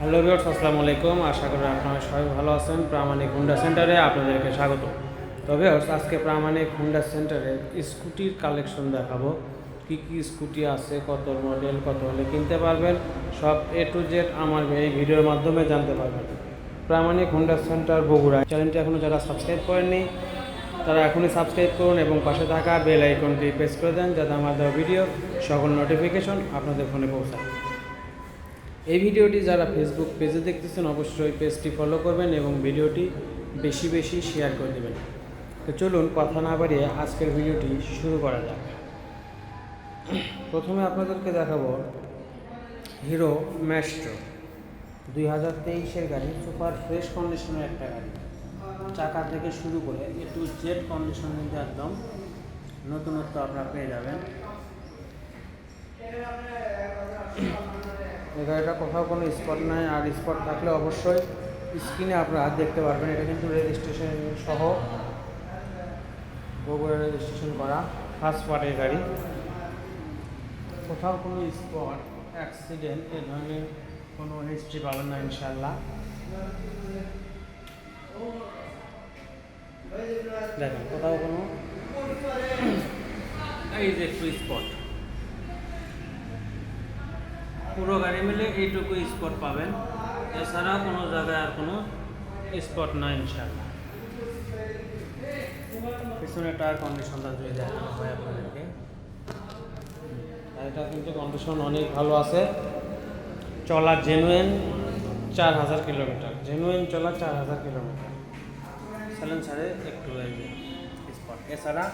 Hello viewers, আসসালামু আলাইকুম। আশা করি আপনারা সবাই ভালো আছেন। প্রামাণিক হুন্ডা সেন্টারে আপনাদেরকে স্বাগত। তবে আজকে প্রামাণিক হুন্ডা সেন্টারে স্কুটির কালেকশন দেখাবো। কি কি স্কুটি আছে, কত মডেল কত হলে কিনতে পারবেন, সব এ টু জেড আমার এই ভিডিওর মাধ্যমে জানতে পারবেন। প্রামাণিক হুন্ডা সেন্টার বগুড়া চ্যানেলটি এখনও যারা সাবস্ক্রাইব করেননি, তারা এখনই সাবস্ক্রাইব করুন এবং পাশে থাকা বেল আইকনটি প্রেস করে দেন, যাতে আমার দেওয়া ভিডিও সকল নোটিফিকেশন আপনাদের ফোনে পৌঁছায়। এই ভিডিওটি যারা ফেসবুক পেজে দেখতেছেন, অবশ্যই পেজটি ফলো করবেন এবং ভিডিওটি বেশি বেশি শেয়ার করে দেবেন। তো চলুন কথা না বাড়িয়ে আজকের ভিডিওটি শুরু করা যাক। প্রথমে আপনাদেরকে দেখাবো হিরো ম্যাস্ট্রো, দুই হাজার তেইশের গাড়ি, সুপার ফ্রেশ কন্ডিশনের একটা গাড়ি। চাকা থেকে শুরু করে এ টু জেড কন্ডিশন কিন্তু একদম নতুনত্ব আপনারা পেয়ে যাবেন। এই গাড়িটা কোথাও কোনো স্পট নাই, আর স্পট থাকলে অবশ্যই স্ক্রিনে আপনারা দেখতে পারবেন। এটা কিন্তু রেজিস্ট্রেশন সহ বগুড়া রেজিস্ট্রেশন করা ফার্স্ট পার্টের গাড়ি। কোথাও কোনো স্পট অ্যাক্সিডেন্ট এ ধরনের কোনো হিস্ট্রি পাবেন না ইনশাল্লাহ দেখেন, কোথাও কোনো এই যে একটু স্পট পুরো গাড়ি মিলে এইটুকু স্পট পাবেন। এছাড়া কোনো জায়গায় আর কোনো স্পট না ইনশাল্লাহ পিছনে টায়ার কন্ডিশনটা যদি দেখানো হয় আপনাদেরকে। এটা কিন্তু কন্ডিশন অনেক ভালো আছে। চলা জেনুইন চার হাজার কিলোমিটার। জেনুইন চলা চার হাজার কিলোমিটার। সাইলেন্সারে একটু স্পট এছাড়া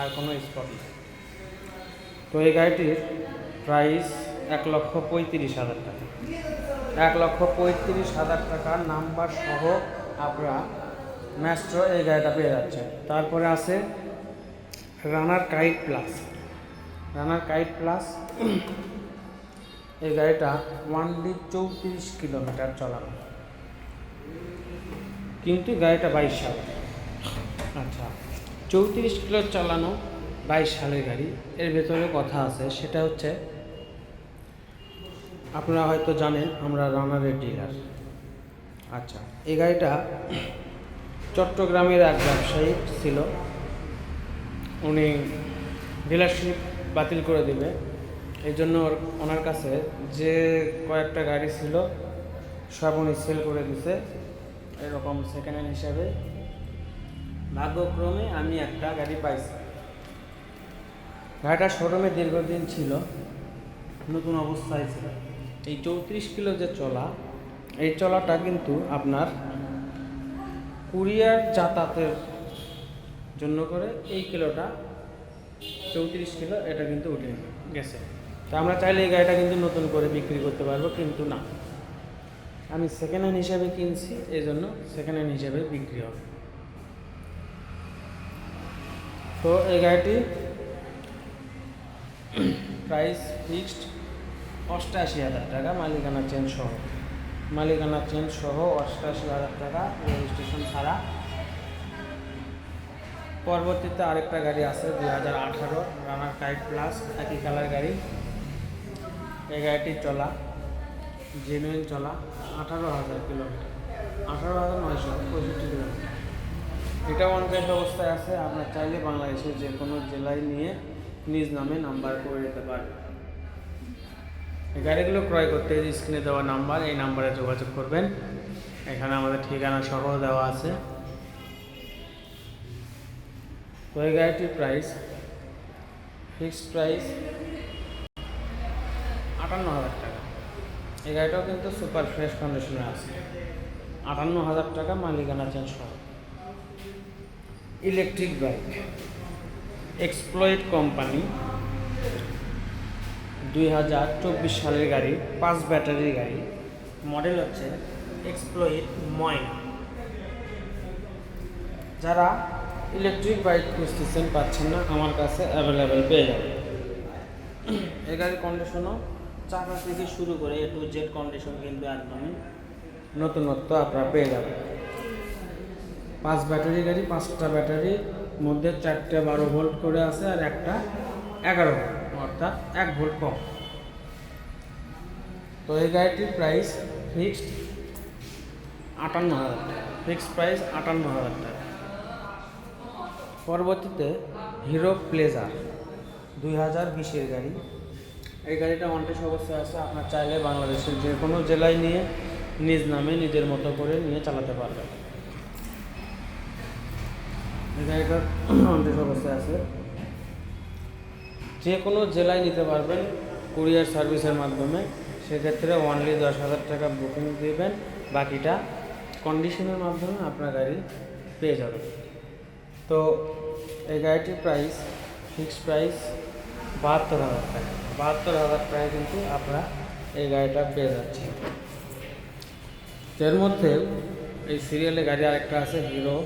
আর কোনো স্পট নেই। তো এই গাড়িটির প্রাইস এক লক্ষ পঁয়ত্রিশ হাজার টাকা। এক লক্ষ পঁয়ত্রিশ হাজার টাকা নাম্বার সহ আপনারা ম্যাস্ট্রো এই গাড়িটা পেয়ে যাচ্ছেন। তারপরে আছে Runner Kite plus. Runner Kite plus এই গাড়িটা ওয়ান ডি চৌত্রিশ কিলোমিটার চলানো। কিন্তু গাড়িটা বাইশ সাল। আচ্ছা চৌত্রিশ কিলো চালানো বাইশ সালের গাড়ি। এর ভেতরে কথা আছে, সেটা হচ্ছে আপনারা হয়তো জানেন, আমরা রানারের ডিলার আচ্ছা এই গাড়িটা চট্টগ্রামের এক ব্যবসায়ী ছিল। উনি ডিলারশিপ বাতিল করে দিবে। এই জন্য ওনার কাছে যে কয়েকটা গাড়ি ছিল, সব উনি সেল করে দিছে। এরকম সেকেন্ড হ্যান্ড হিসাবে। ভাগ্যক্রমে আমি একটা গাড়ি পাইছি। গাড়িটা শোরুমে দীর্ঘদিন ছিল, নতুন অবস্থায় ছিল। এই চৌত্রিশ কিলো যে চলা, এই চলাটা কিন্তু আপনার কুরিয়ার যাতায়াতের জন্য করে এই কিলোটা চৌত্রিশ কিলো এটা কিন্তু উঠে গেছে। তা আমরা চাইলে এই গাড়িটা কিন্তু নতুন করে বিক্রি করতে পারব, কিন্তু না। আমি সেকেন্ড হ্যান্ড হিসাবে কিনছি এই জন্য সেকেন্ড হ্যান্ড হিসাবে বিক্রি হবে। তো এই গাড়িটি প্রাইস ফিক্সড অষ্টাশি হাজার টাকা, মালিকানা চেঞ্জ সহ। মালিকানা চেঞ্জ সহ অষ্টাশি হাজার টাকা রেজিস্ট্রেশন ছাড়া। পরবর্তীতে আরেকটা গাড়ি আছে, দুই হাজার আঠারো রানার কাইট প্লাস একই কালার গাড়ি। এই গাড়িটি চলা জেনুইন চলা, আঠারো হাজার কিলোমিটার আঠারো হাজার নয়শো পঁয়ষট্টি কিলোমিটার এটা ওয়ান ক্যাশ অবস্থায় আছে, আপনার চাইলে বাংলাদেশের যে কোনো জেলায় নিয়ে নিজ নামে নাম্বার করে দিতে পারবেন এই গাড়িগুলো ক্রয় করতে স্ক্রিনে দেওয়া নাম্বার এই নাম্বারে যোগাযোগ করবেন। এখানে আমাদের ঠিকানা সহ দেওয়া আছে। তো এই গাড়িটির প্রাইস ফিক্সড প্রাইস আটান্ন হাজার টাকা। এই গাড়িটাও কিন্তু সুপার ফ্রেশ কন্ডিশনে আছে। আটান্ন হাজার টাকা মালিকানা চেঞ্জ সহ। ইলেকট্রিক বাইক এক্সপ্লয়েড কোম্পানি দুই হাজার চব্বিশ সালের গাড়ি, পাঁচ ব্যাটারির গাড়ি। মডেল হচ্ছে এক্সপ্লয়েড ময়না যারা ইলেকট্রিক বাইক খুঁজতেছেন পাচ্ছেন না, আমার কাছে অ্যাভেলেবেল পেয়ে যাবে এই গাড়ির কন্ডিশনও চাকা থেকে শুরু করে এ টু জেড কন্ডিশন কিন্তু একদমই নতুনত্ব আপনারা পেয়ে যাবেন। পাঁচ ব্যাটারি গাড়ি, পাঁচটা ব্যাটারির মধ্যে চারটে বারো ভোল্ট করে আছে আর একটা এগারো ভোল্ট অর্থাৎ এক ভোল্ট কম। তো এই গাড়িটির প্রাইস ফিক্সড আটান্ন হাজার টাকা। ফিক্সড প্রাইস আটান্ন হাজার টাকা। পরবর্তীতে হিরো প্লেজার দুই হাজার বিশের গাড়ি। এই গাড়িটা অনটেস অবস্থায় আছে, আপনার চাইলে বাংলাদেশের যে কোনো জেলায় নিয়ে, নিজ নামে, নিজের মতো করে নিয়ে চালাতে পারবেন। এই গাড়িটা অনটেস অবস্থায় আছে। যে কোনো জেলায় নিতে পারবেন কুরিয়ার সার্ভিসের মাধ্যমে, সেক্ষেত্রে অনলি দশ হাজার টাকা বুকিং দেবেন, বাকিটা কন্ডিশনের মাধ্যমে আপনার গাড়ি পেয়ে যাবেন। তো এই গাড়িটির প্রাইস ফিক্সড প্রাইস বাহাত্তর হাজার টাকা। বাহাত্তর হাজার টাকা কিন্তু আপনারা এই গাড়িটা পেয়ে যাচ্ছেন। এর মধ্যে এই সিরিয়ালে গাড়ি আরেকটা আছে হিরো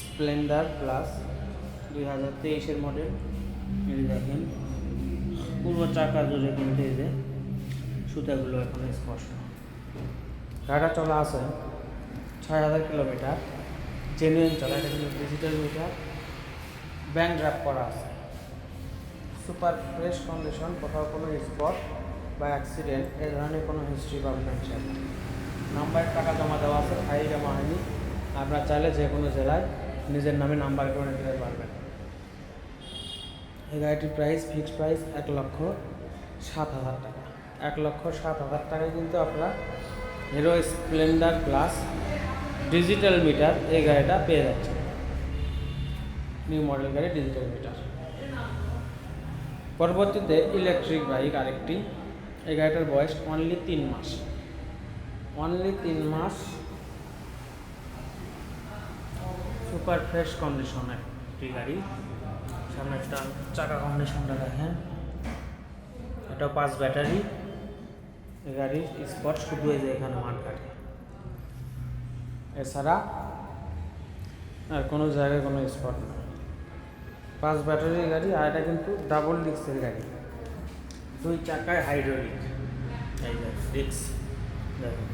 স্প্লেন্ডার প্লাস দুই হাজার তেইশের মডেল দেখেন। পুরো চাকা জুড়ে কিন্তু এই যে সুতাগুলো এখন স্পষ্ট। গাড়িটা চলা আছে। ছয় হাজার কিলোমিটার। জেনুইন চলা এটা কিন্তু ডিজিটাল মিটার ব্যাংক ড্রাফ করা আছে। সুপার ফ্রেশ কন্ডিশন কোথাও কোনো স্পট বা অ্যাক্সিডেন্ট এই ধরনের কোনো হিস্ট্রি পাবেন না ইনশাআল্লাহ নাম্বারের টাকা জমা দেওয়া আছে ফাইল জমা হয়নি। আপনার চাইলে যে কোনো জেলায় নিজের নামে নাম্বার করে নিতে পারবেন। এই গাড়িটির প্রাইস ফিক্সড প্রাইস এক লক্ষ সাত হাজার টাকা। এক লক্ষ সাত হাজার টাকায় কিন্তু আপনারা Hero Splendor plus digital meter এই গাড়িটা পেয়ে যাচ্ছেন। নিউ মডেল গাড়ি ডিজিটাল মিটার পরবর্তীতে ইলেকট্রিক বাইক আরেকটি। এই গাড়িটার বয়স অনলি তিন মাস। অনলি তিন মাস সুপার ফ্রেশ কন্ডিশনের একটি গাড়ি। সামনে একটা চাকা কন্ডিশনটা দেখেন এটা পাঁচ ব্যাটারি গাড়ির স্পট শুধু এই যে এখানে মাঠঘাটে এছাড়া আর কোনো জায়গায় কোনো স্পট নেই পাঁচ ব্যাটারির গাড়ি, আর এটা কিন্তু ডাবল ডিস্কের গাড়ি। দুই চাকায় হাইড্রোলিক এই ডিস্ক দেখুন।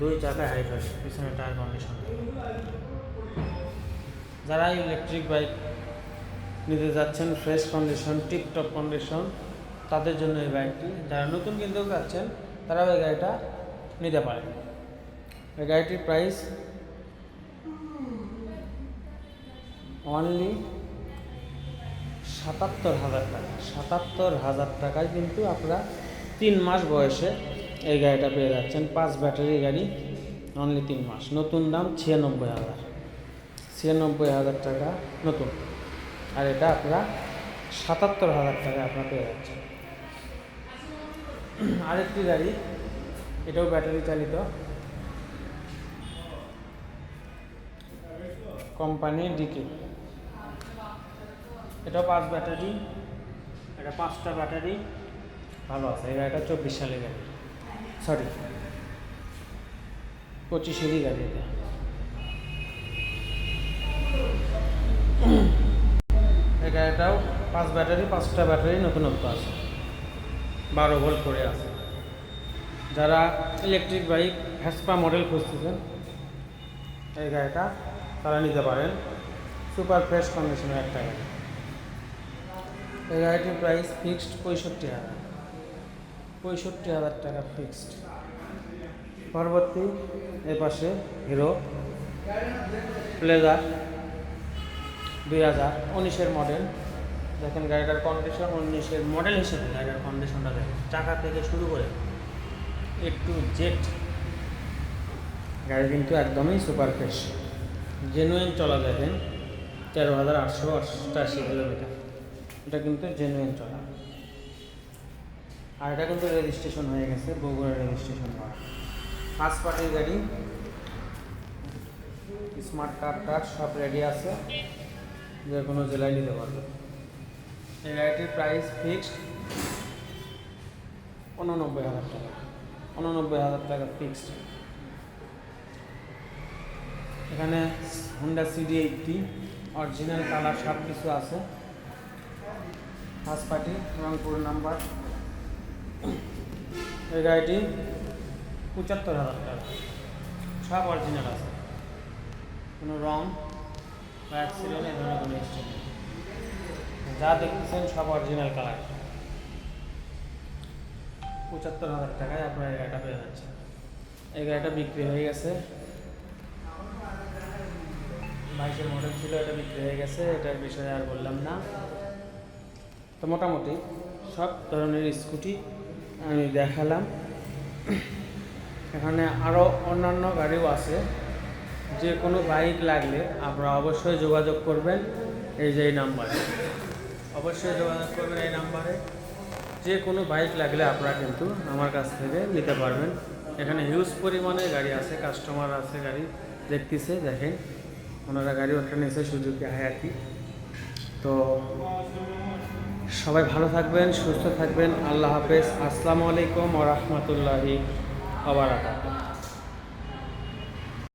দুই চাকায় হাইড্রোলিক পিছনে টায়ার কন্ডিশন যারা ইলেকট্রিক বাইক নিতে যাচ্ছেন ফ্রেশ কন্ডিশন টিপটপ কন্ডিশন তাদের জন্য এই বাইকটি যারা নতুন কিনতেও যাচ্ছেন, তারাও এই গাড়িটা নিতে পারেন। এই গাড়িটির প্রাইস অনলি সাতাত্তর হাজার টাকা। সাতাত্তর হাজার টাকায় কিন্তু আপনারা তিন মাস বয়সে এই গাড়িটা পেয়ে যাচ্ছেন। পাঁচ ব্যাটারি গাড়ি অনলি তিন মাস। নতুন দাম ছিয়ানব্বই হাজার। ছিয়ানব্বই হাজার টাকা নতুন। আর এটা আপনারা সাতাত্তর হাজার টাকা আপনারা পেয়ে যাচ্ছেন। আরেকটি গাড়ি, এটাও ব্যাটারি চালিত। Company DK. এটাও পাঁচ ব্যাটারি এটা পাঁচটা ব্যাটারি ভালো আছে, এই গাড়িটা চব্বিশ সালের গাড়ি। সরি পঁচিশেরই গাড়ি এটা। গাড়িটাও পাঁচ ব্যাটারি, পাঁচটা ব্যাটারি নতুনত্ব আছে। বারো ভোল্ট করে আছে। যারা ইলেকট্রিক বাইক ভ্যাসপা মডেল খুঁজতেছেন, এই গাড়িটা তারা নিতে পারেন। সুপার ফ্রেশ কন্ডিশনের একটা গাড়ি। এই গাড়িটির প্রাইস ফিক্সড পঁয়ষট্টি হাজার। পঁয়ষট্টি হাজার টাকা ফিক্সড পরবর্তী এ পাশে হিরো প্লেজার দুই হাজার উনিশের মডেল দেখেন গাড়িটার কন্ডিশন উনিশের মডেল হিসেবে গাড়িটার কন্ডিশনটা দেখেন। চাকা থেকে শুরু করে একটু জেট গাড়ি কিন্তু একদমই সুপার ফ্রেশ জেনুইন চলা দেখেন, তেরো হাজার আটশো অষ্টাশি কিলোমিটার এটা কিন্তু জেনুইন চলা। আর এটা কিন্তু রেজিস্ট্রেশন হয়ে গেছে, বগুড়া রেজিস্ট্রেশন করা। ফার্স্ট পার্টির গাড়ি। স্মার্ট কার্ড টার্ড সব রেডি আছে। যে কোনো জেলায় নিতে পারবে। এই গাড়িটির প্রাইস ফিক্সড উননব্বই হাজার টাকা। উননব্বই হাজার টাকা ফিক্সড এখানে Honda CD eighty original colour সব কিছু আছে। ফার্স্ট পার্টি রংপুর নাম্বার এই গাড়িটি পঁচাত্তর হাজার টাকা। সব অরিজিনাল আছে। কোনো রং বা অ্যাক্সিডেন্ট এই ধরনের কোনো যা দেখতেছেন সব অরিজিনাল কালার পঁচাত্তর হাজার টাকায় আপনার এই গাড়িটা পেয়ে যাচ্ছে এই গাড়িটা বিক্রি হয়ে গেছে। বাইশের মডেল ছিল, এটা বিক্রি হয়ে গেছে। এটার বিষয়ে আর বললাম না। তো মোটামুটি সব ধরনের স্কুটি আমি দেখালাম। এখানে আরও অন্যান্য গাড়িও আছে। যে কোনো বাইক লাগলে আপনারা অবশ্যই যোগাযোগ করবেন এই যে এই নাম্বারে। অবশ্যই যোগাযোগ করবেন এই নাম্বারে। যে কোনো বাইক লাগলে আপনারা কিন্তু আমার কাছ থেকে নিতে পারবেন। এখানে হিউজ পরিমাণে গাড়ি আছে কাস্টমার আছে গাড়ি দেখতেছে, দেখেন। ওনারা গাড়ি একটা নিয়েছে সুজুকি, হায়াতি। তো সবাই ভালো থাকবেন, সুস্থ থাকবেন। আল্লাহ হাফেজ। আসসালামু আলাইকুম ওরহমতুল্লাহি আবার